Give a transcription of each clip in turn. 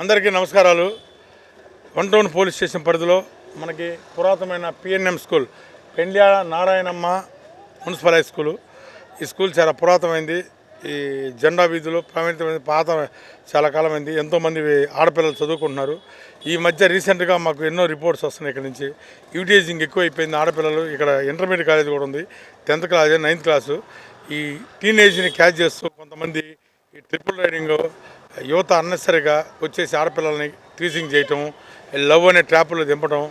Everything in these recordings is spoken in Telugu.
అందరికీ నమస్కారాలు. వన్ టౌన్ పోలీస్ స్టేషన్ పరిధిలో మనకి పురాతనమైన PNM school Pendyala Narayanamma municipal high school. ఈ స్కూల్ చాలా పురాతనమైంది. ఈ జెండా వీధిలో ప్రమాణితమైన పాత చాలా కాలమైంది. ఎంతోమంది ఆడపిల్లలు చదువుకుంటున్నారు. ఈ మధ్య రీసెంట్గా మాకు ఎన్నో రిపోర్ట్స్ వస్తున్నాయి ఇక్కడ నుంచి. యూటీజింగ్ ఎక్కువ అయిపోయింది ఆడపిల్లలు. ఇక్కడ ఇంటర్మీడియట్ కాలేజ్ కూడా ఉంది. Tenth class ninth class. ఈ టీనేజ్ని క్యాచ్ చేస్తూ కొంతమంది ఈ ట్రిపుల్ రైడింగ్ యువత అన్నెసరిగా వచ్చేసి ఆడపిల్లల్ని టీచింగ్ చేయటం లవ్ అనే ట్రాపులు దింపడం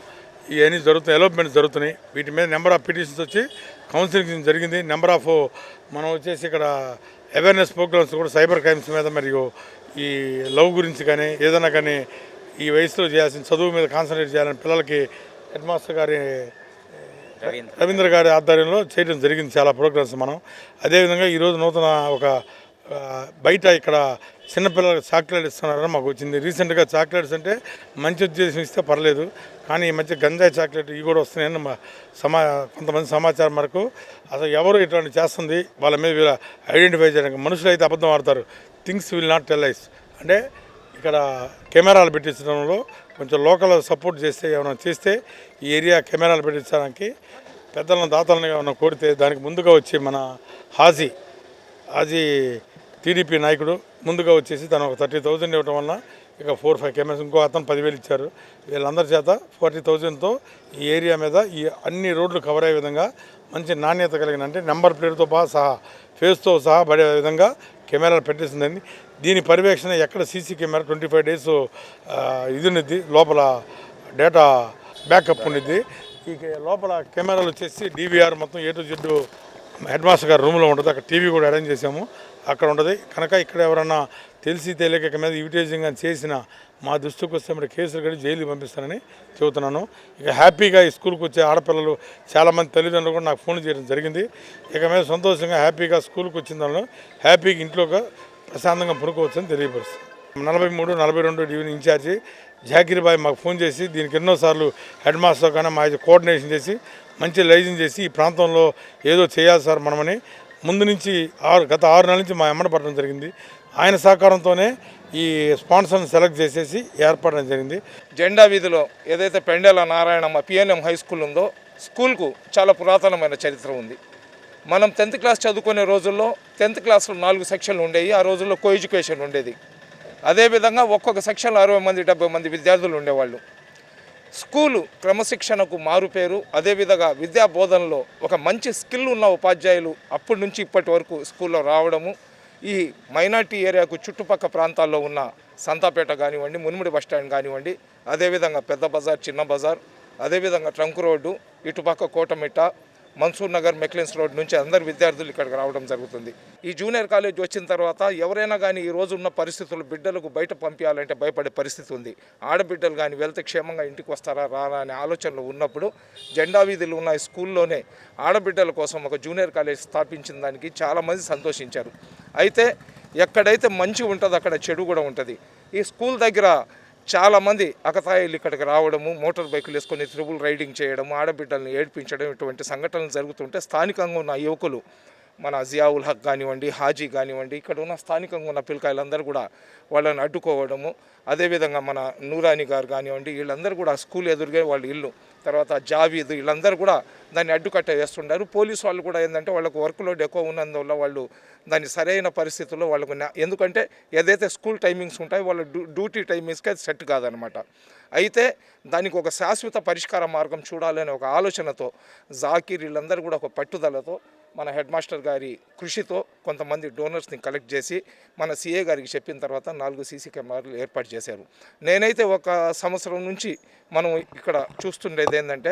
ఇవన్నీ జరుగుతున్నాయి ఎలోప్మెంట్స్ జరుగుతున్నాయి. వీటి మీద నెంబర్ ఆఫ్ పిటిషన్స్ వచ్చి కౌన్సిలింగ్ జరిగింది. నెంబర్ ఆఫ్ మనం వచ్చేసి ఇక్కడ అవేర్నెస్ ప్రోగ్రామ్స్ కూడా సైబర్ క్రైమ్స్ మీద మరియు ఈ లవ్ గురించి కానీ ఏదైనా కానీ ఈ వయసులో చేయాల్సిన చదువు మీద కాన్సన్ట్రేట్ చేయాలని పిల్లలకి హెడ్ మాస్టర్ గారి రవీంద్ర. గారి ఆధ్వర్యంలో చేయడం జరిగింది చాలా ప్రోగ్రామ్స్ మనం. అదేవిధంగా ఈరోజు నూతన ఒక బయట ఇక్కడ చిన్నపిల్లలకు చాక్లెట్ ఇస్తున్నారని మాకు వచ్చింది. రీసెంట్గా చాక్లెట్స్ అంటే మంచి ఉద్దేశం ఇస్తే పర్లేదు కానీ ఈ మధ్య గంజాయి చాక్లెట్ ఇవి కూడా వస్తున్నాయని మా సమా కొంతమంది సమాచారం మనకు అసలు ఎవరు ఇట్లాంటి చేస్తుంది వాళ్ళ మీద వీళ్ళ ఐడెంటిఫై చేయడానికి మనుషులు అయితే అబద్ధం ఆడతారు. Things will not tell lies అంటే ఇక్కడ కెమెరాలు పెట్టించడంలో కొంచెం లోకల్ సపోర్ట్ చేస్తే ఏమైనా చేస్తే ఈ ఏరియా కెమెరాలు పెట్టించడానికి పెద్దలను దాతలను ఏమైనా కోరితే దానికి ముందుగా వచ్చి మన హాజీ హాజీ టీడీపీ నాయకుడు ముందుగా వచ్చేసి తను ఒక థర్టీ థౌజండ్ ఇవ్వటం వల్ల ఇక ఫోర్ ఫైవ్ కెమెరాస్ ఇంకో అతను పదివేలు ఇచ్చారు. వీళ్ళందరి చేత ఫార్టీ థౌజండ్తో ఈ ఏరియా మీద ఈ అన్ని రోడ్లు కవర్ అయ్యే విధంగా మంచి నాణ్యత కలిగిన అంటే నెంబర్ ప్లేట్తో బాగా సహా ఫేస్తో సహా పడే విధంగా కెమెరాలు పెట్టేసిందండి. దీని పర్యవేక్షణ ఎక్కడ CC camera twenty five days ఇది ఉన్నది లోపల డేటా బ్యాకప్ ఉండిద్ది ఈ లోపల కెమెరాలు వచ్చేసి డీవీఆర్ మొత్తం A to Z head master రూమ్లో ఉంటుంది. అక్కడ టీవీ కూడా అరేంజ్ చేసాము అక్కడ ఉంటుంది. కనుక ఇక్కడ ఎవరన్నా తెలిసి తెలియక ఇక మీద యూటిలైజింగ్ అని చేసిన మా దృష్టికి వస్తే మరి కేసులు కట్టి జైలుకి పంపిస్తానని చెబుతున్నాను. ఇక హ్యాపీగా ఈ స్కూల్కి వచ్చే ఆడపిల్లలు చాలామంది తల్లిదండ్రులు కూడా నాకు ఫోన్ చేయడం జరిగింది. ఇక మీద సంతోషంగా హ్యాపీగా స్కూల్కి వచ్చిన దానిలో హ్యాపీగా ఇంట్లోగా ప్రశాంతంగా పడుకోవచ్చని తెలియపరుస్తుంది. నలభై మూడు నలభై రెండు డివిజన్ ఇన్ఛార్జి జాకీర్బాయ్ మాకు ఫోన్ చేసి దీనికి ఎన్నోసార్లు హెడ్ మాస్టర్ కానీ మా కోఆర్డినేషన్ చేసి మంచి లైజింగ్ చేసి ఈ ప్రాంతంలో ఏదో చేయాలి సార్ మనమని ముందు నుంచి ఆరు గత ఆరు నెలల నుంచి మా ఎమ్మడ పడడం జరిగింది. ఆయన సహకారంతోనే ఈ స్పాన్సర్ని సెలెక్ట్ చేసేసి ఏర్పడడం జరిగింది. జెండా వీధిలో ఏదైతే Pendela Narayanamma PNM high school ఉందో స్కూల్కు చాలా పురాతనమైన చరిత్ర ఉంది. మనం టెన్త్ క్లాస్ చదువుకునే రోజుల్లో టెన్త్ క్లాస్లో నాలుగు సెక్షన్లు ఉండేవి ఆ రోజుల్లో కో ఎడ్యుకేషన్ ఉండేది. అదేవిధంగా ఒక్కొక్క సెక్షన్లో అరవై మంది డెబ్బై మంది విద్యార్థులు ఉండేవాళ్ళు. స్కూలు క్రమశిక్షణకు మారుపేరు అదేవిధంగా విద్యా బోధనలో ఒక మంచి స్కిల్ ఉన్న ఉపాధ్యాయులు అప్పటి నుంచి ఇప్పటి వరకు స్కూల్లో రావడము ఈ మైనార్టీ ఏరియాకు చుట్టుపక్క ప్రాంతాల్లో ఉన్న సంతాపేట కానివ్వండి మునిమిడి బస్ స్టాండ్ కానివ్వండి అదేవిధంగా పెద్ద బజార్ చిన్న బజార్ అదేవిధంగా ట్రంక్ రోడ్డు ఇటుపక్క కోటమిట్ట మన్సూర్ నగర్ మెక్లెన్స్ రోడ్ నుంచి అందరు విద్యార్థులు ఇక్కడికి రావడం జరుగుతుంది. ఈ జూనియర్ కాలేజ్ వచ్చిన తర్వాత ఎవరైనా కానీ ఈ రోజు ఉన్న పరిస్థితులు బిడ్డలకు బయట పంపించాలంటే భయపడే పరిస్థితి ఉంది. ఆడబిడ్డలు కానీ వెళ్తే క్షేమంగా ఇంటికి వస్తారా రారా అనే ఆలోచనలు ఉన్నప్పుడు జెండా వీధులు ఉన్న ఈ స్కూల్లోనే ఆడబిడ్డల కోసం ఒక జూనియర్ కాలేజ్ స్థాపించిన దానికి చాలామంది సంతోషించారు. అయితే ఎక్కడైతే మంచి ఉంటుందో అక్కడ చెడు కూడా ఉంటుంది. ఈ స్కూల్ దగ్గర చాలామంది అకతాయిలు ఇక్కడికి రావడము మోటార్ బైకులు వేసుకొని త్రిబుల్ రైడింగ్ చేయడము ఆడబిడ్డల్ని ఏడ్పించడం ఇటువంటి సంఘటనలు జరుగుతుంటే స్థానికంగా ఉన్న యువకులు మన జియావుల్ హక్ కానివ్వండి హాజీ కానివ్వండి ఇక్కడ ఉన్న స్థానికంగా ఉన్న పిల్లకాయలందరూ కూడా వాళ్ళని అడ్డుకోవడము అదేవిధంగా మన నూరాని గారు కానివ్వండి వీళ్ళందరూ కూడా స్కూల్ ఎదురుగా వాళ్ళ ఇల్లు తర్వాత జావీద్ వీళ్ళందరూ కూడా దాన్ని అడ్డుకట్ట వేస్తుంటారు. పోలీసు వాళ్ళు కూడా ఏంటంటే వాళ్ళకు వర్క్ లోడ్ ఎక్కువ ఉన్నందువల్ల వాళ్ళు దాన్ని సరైన పరిస్థితుల్లో వాళ్ళకు ఎందుకంటే ఏదైతే స్కూల్ టైమింగ్స్ ఉంటాయో వాళ్ళ డ్యూ డ్యూటీ టైమింగ్స్కి అది సెట్ కాదనమాట. అయితే దానికి ఒక శాశ్వత పరిష్కార మార్గం చూడాలనే ఒక ఆలోచనతో జాకీర్ వీళ్ళందరూ కూడా ఒక పట్టుదలతో మన హెడ్ మాస్టర్ గారి కృషితో కొంతమంది డోనర్స్ని కలెక్ట్ చేసి మన సీఏ గారికి చెప్పిన తర్వాత నాలుగు సీసీ కెమెరాలు ఏర్పాటు చేశారు. నేనైతే ఒక సంవత్సరం నుంచి మనం ఇక్కడ చూస్తుండేది ఏంటంటే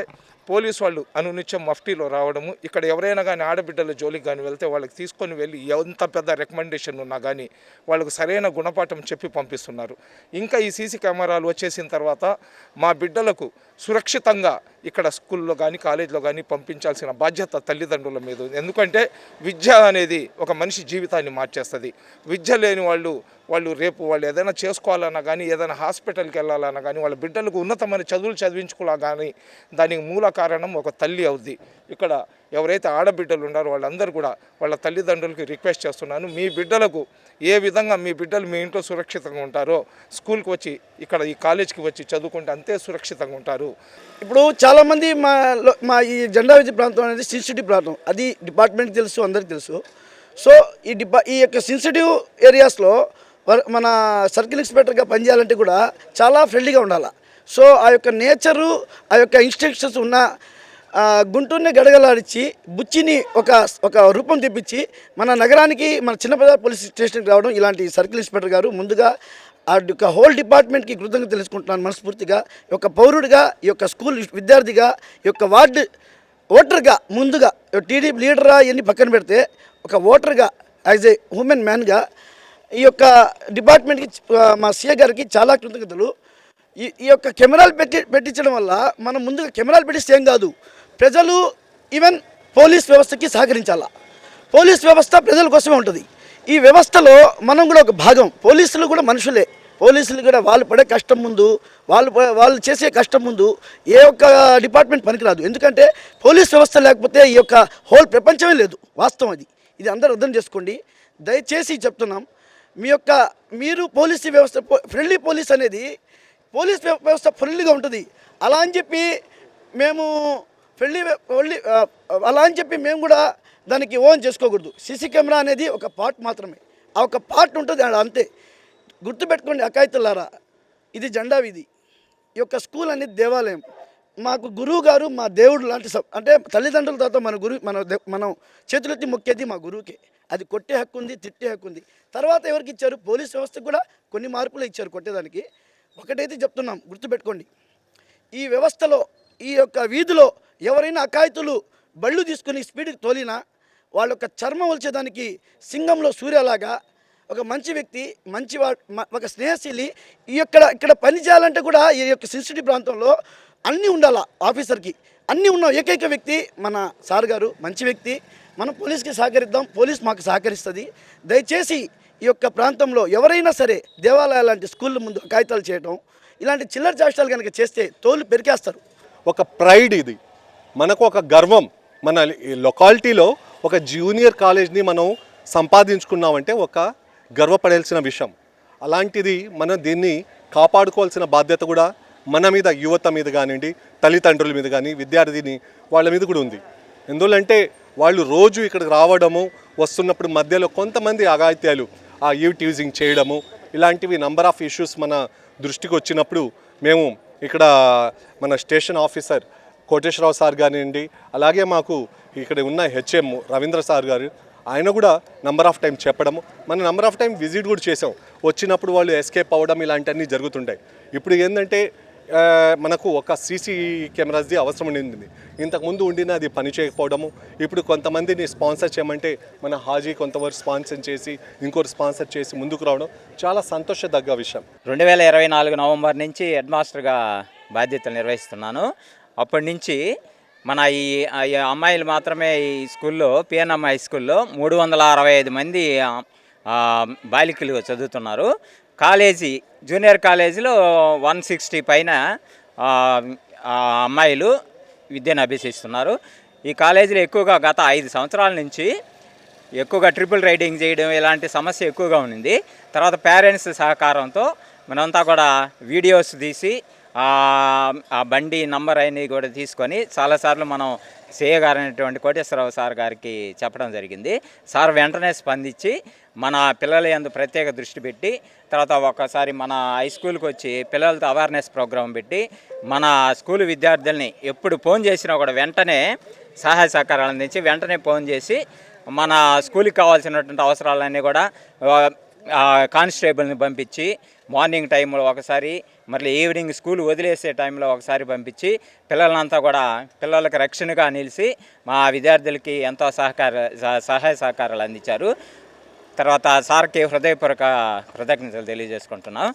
పోలీసు వాళ్ళు అనునిత్యం మఫ్టీలో రావడము ఇక్కడ ఎవరైనా కానీ ఆడబిడ్డల జోలికి కానీ వెళ్తే వాళ్ళకి తీసుకొని వెళ్ళి ఎంత పెద్ద రికమెండేషన్ ఉన్నా కానీ వాళ్ళకు సరైన గుణపాఠం చెప్పి పంపిస్తున్నారు. ఇంకా ఈ సీసీ కెమెరాలు వచ్చేసిన తర్వాత మా బిడ్డలకు సురక్షితంగా ఇక్కడ స్కూల్లో కానీ కాలేజీలో కానీ పంపించాల్సిన బాధ్యత తల్లిదండ్రుల మీద ఎందుకు ఎందుకంటే విద్య అనేది ఒక మనిషి జీవితాన్ని మార్చేస్తుంది. విద్య లేని వాళ్ళు వాళ్ళు రేపు వాళ్ళు ఏదైనా చేసుకోవాలన్నా కానీ ఏదైనా హాస్పిటల్కి వెళ్ళాలన్నా కానీ వాళ్ళ బిడ్డలకు ఉన్నతమైన చదువులు చదివించుకోవాలా కానీ దానికి మూల కారణం ఒక తల్లి అవుద్ది. ఇక్కడ ఎవరైతే ఆడబిడ్డలు ఉన్నారో వాళ్ళందరూ కూడా వాళ్ళ తల్లిదండ్రులకి రిక్వెస్ట్ చేస్తున్నాను మీ బిడ్డలకు ఏ విధంగా మీ బిడ్డలు మీ ఇంట్లో సురక్షితంగా ఉంటారో స్కూల్కి వచ్చి ఇక్కడ ఈ కాలేజ్కి వచ్చి చదువుకుంటే అంతే సురక్షితంగా ఉంటారు. ఇప్పుడు చాలామంది మా లో- మా ఈ జెండా విద్య ప్రాంతం అనేది సిన్సిటివ్ ప్రాంతం. అది డిపార్ట్మెంట్ తెలుసు అందరికి తెలుసు. సో ఈ డిపా ఈ యొక్క సెన్సిటివ్ ఏరియాస్లో మన సర్కిల్ ఇన్స్పెక్టర్గా పనిచేయాలంటే కూడా చాలా ఫ్రెండ్లీగా ఉండాలి. సో ఆ యొక్క నేచరు ఆ యొక్క ఇన్స్ట్రక్షన్స్ ఉన్న గుంటూరుని గడగలాడించి బుచ్చిని ఒక ఒక రూపం తెప్పించి మన నగరానికి మన చిన్నపద పోలీస్ స్టేషన్కి రావడం ఇలాంటి సర్కిల్ ఇన్స్పెక్టర్ గారు ముందుగా ఆ యొక్క హోల్ డిపార్ట్మెంట్కి కృతజ్ఞత తెలుసుకుంటున్నాను మనస్ఫూర్తిగా. యొక్క పౌరుడిగా ఈ యొక్క స్కూల్ విద్యార్థిగా ఈ యొక్క వార్డు ఓటర్గా ముందుగా టీడీపీ లీడరా ఇవన్నీ పక్కన పెడితే ఒక ఓటర్గా యాజ్ ఏ ఉమెన్ మ్యాన్గా ఈ యొక్క డిపార్ట్మెంట్కి మా సీఏ గారికి చాలా కృతజ్ఞతలు. ఈ ఈ యొక్క కెమెరాలు పెట్టి పెట్టించడం వల్ల మనం ముందుగా కెమెరాలు పెట్టిస్తే ఏం కాదు. ప్రజలు ఈవెన్ పోలీస్ వ్యవస్థకి సహకరించాలా. పోలీస్ వ్యవస్థ ప్రజల కోసమే ఉంటుంది. ఈ వ్యవస్థలో మనం కూడా ఒక భాగం. పోలీసులు కూడా మనుషులే. పోలీసులు కూడా వాళ్ళు పడే కష్టం ముందు వాళ్ళు వాళ్ళు చేసే కష్టం ముందు ఏ ఒక్క డిపార్ట్మెంట్ పనికిరాదు. ఎందుకంటే పోలీస్ వ్యవస్థ లేకపోతే ఈ యొక్క హోల్ ప్రపంచమే లేదు. వాస్తవం అది. ఇది అందరూ అర్థం చేసుకోండి. దయచేసి చెప్తున్నాం. మీ యొక్క మీరు పోలీసు వ్యవస్థ ఫ్రెండ్లీ పోలీస్ అనేది పోలీస్ వ్యవస్థ ఫ్రెండ్లీగా ఉంటుంది. అలా అని చెప్పి మేము ఫ్రెండ్లీ ఫ్రెండ్లీ అలా అని చెప్పి మేము కూడా దానికి ఓన్ చేసుకోకూడదు. సీసీ కెమెరా అనేది ఒక పార్ట్ మాత్రమే. ఆ ఒక పార్ట్ ఉంటుంది ఆడ అంతే. గుర్తుపెట్టుకోండి అకాయితులారా ఇది జెండా వీధి. ఈ యొక్క స్కూల్ అనేది దేవాలయం. మాకు గురువు గారు మా దేవుడు లాంటి సబ్ అంటే తల్లిదండ్రుల తర్వాత మన గురువు మన దే- మనం చేతులెత్తి మొక్కేది మా గురువుకే. అది కొట్టే హక్కు ఉంది తిట్టే హక్కు ఉంది. తర్వాత ఎవరికి ఇచ్చారు? పోలీస్ వ్యవస్థకు కూడా కొన్ని మార్పులు ఇచ్చారు కొట్టేదానికి. ఒకటైతే చెప్తున్నాం గుర్తుపెట్టుకోండి. ఈ వ్యవస్థలో ఈ యొక్క వీధిలో ఎవరైనా అకాయితులు బళ్ళు తీసుకుని స్పీడ్కి తోలినా వాళ్ళ యొక్క చర్మం వచ్చేదానికి సింగంలో సూర్యలాగా ఒక మంచి వ్యక్తి మంచి వా- ఒక స్నేహశీలి ఈ యొక్క ఇక్కడ పని చేయాలంటే కూడా ఈ యొక్క సిన్సిటీ ప్రాంతంలో అన్నీ ఉండాలా ఆఫీసర్కి? అన్నీ ఉన్న ఏకైక వ్యక్తి మన సార్ గారు మంచి వ్యక్తి. మనం పోలీస్కి సహకరిద్దాం పోలీస్ మాకు సహకరిస్తుంది. దయచేసి ఈ యొక్క ప్రాంతంలో ఎవరైనా సరే దేవాలయాలు లాంటి స్కూళ్ళ ముందు కాగితాలు చేయడం ఇలాంటి చిల్లర చేష్టాలు కనుక చేస్తే తోలు పెరికేస్తారు. ఒక ప్రైడ్ ఇది. మనకు ఒక గర్వం. మన ఈ లొకాలిటీలో ఒక జూనియర్ కాలేజ్ని మనం సంపాదించుకున్నామంటే ఒక గర్వపడాల్సిన విషయం. అలాంటిది మనం దీన్ని కాపాడుకోవాల్సిన బాధ్యత కూడా మన మీద యువత మీద కానివ్వండి తల్లిదండ్రుల మీద కానీ విద్యార్థిని వాళ్ళ మీద కూడా ఉంది. ఎందువల్లంటే వాళ్ళు రోజు ఇక్కడికి రావడము వస్తున్నప్పుడు మధ్యలో కొంతమంది అగాయిత్యాలు ఆ ఈవ్ టీజింగ్ చేయడము ఇలాంటివి నంబర్ ఆఫ్ ఇష్యూస్ మన దృష్టికి వచ్చినప్పుడు మేము ఇక్కడ మన స్టేషన్ ఆఫీసర్ కోటేశ్వరరావు సార్ కానివ్వండి అలాగే మాకు ఇక్కడ ఉన్న హెచ్ఎం రవీంద్ర సార్ గారు ఆయన కూడా నంబర్ ఆఫ్ టైం చెప్పడము. మన నంబర్ ఆఫ్ టైం విజిట్ కూడా చేసాం వచ్చినప్పుడు వాళ్ళు ఎస్కేప్ అవ్వడం ఇలాంటివన్నీ జరుగుతుంటాయి. ఇప్పుడు ఏంటంటే మనకు ఒక సీసీ కెమెరాస్ది అవసరం ఉండింది. ఇంతకుముందు ఉండిన అది పని చేయకపోవడము. ఇప్పుడు కొంతమందిని స్పాన్సర్ చేయమంటే మన హాజీ కొంతవరకు స్పాన్సర్ చేసి ఇంకోటి స్పాన్సర్ చేసి ముందుకు రావడం చాలా సంతోషదగ్గ విషయం. రెండు వేల ఇరవై నాలుగు నవంబర్ నుంచి హెడ్ మాస్టర్గా బాధ్యతలు నిర్వహిస్తున్నాను. అప్పటి నుంచి మన ఈ అమ్మాయిలు మాత్రమే ఈ స్కూల్లో పిఎన్ఎం హై స్కూల్లో మూడు వందల అరవై ఐదు మంది బాలికలు చదువుతున్నారు. కాలేజీ జూనియర్ కాలేజీలో వన్ సిక్స్టీ పైన అమ్మాయిలు విద్యను అభ్యసిస్తున్నారు. ఈ కాలేజీలో ఎక్కువగా గత ఐదు సంవత్సరాల నుంచి ఎక్కువగా ట్రిపుల్ రైడింగ్ చేయడం ఇలాంటి సమస్య ఎక్కువగా ఉంది తర్వాత పేరెంట్స్ సహకారంతో మనంతా కూడా వీడియోస్ తీసి ఆ బండి నంబర్ అయినవి కూడా తీసుకొని చాలాసార్లు మనం సేయ కోటేశ్వరరావు సార్ గారికి చెప్పడం జరిగింది. సార్ వెంటనే స్పందించి మన పిల్లల యందు ప్రత్యేక దృష్టి పెట్టి తర్వాత ఒకసారి మన హై స్కూల్కి వచ్చి పిల్లలతో అవేర్నెస్ ప్రోగ్రాం పెట్టి మన స్కూల్ విద్యార్థుల్ని ఎప్పుడు ఫోన్ చేసినా కూడా వెంటనే సహాయ సహకారాలు అందించి వెంటనే ఫోన్ చేసి మన స్కూల్కి కావాల్సినటువంటి అవసరాలన్నీ కూడా కానిస్టేబుల్ని పంపించి మార్నింగ్ టైంలో ఒకసారి మళ్ళీ ఈవినింగ్ స్కూల్ వదిలేసే టైంలో ఒకసారి పంపించి పిల్లలంతా కూడా పిల్లలకి రక్షణగా నిలిచి మా విద్యార్థులకి ఎంతో సహకార సహాయ సహకారాలు అందించారు. తర్వాత సార్కి హృదయపూర్వక కృతజ్ఞతలు తెలియజేసుకుంటున్నాం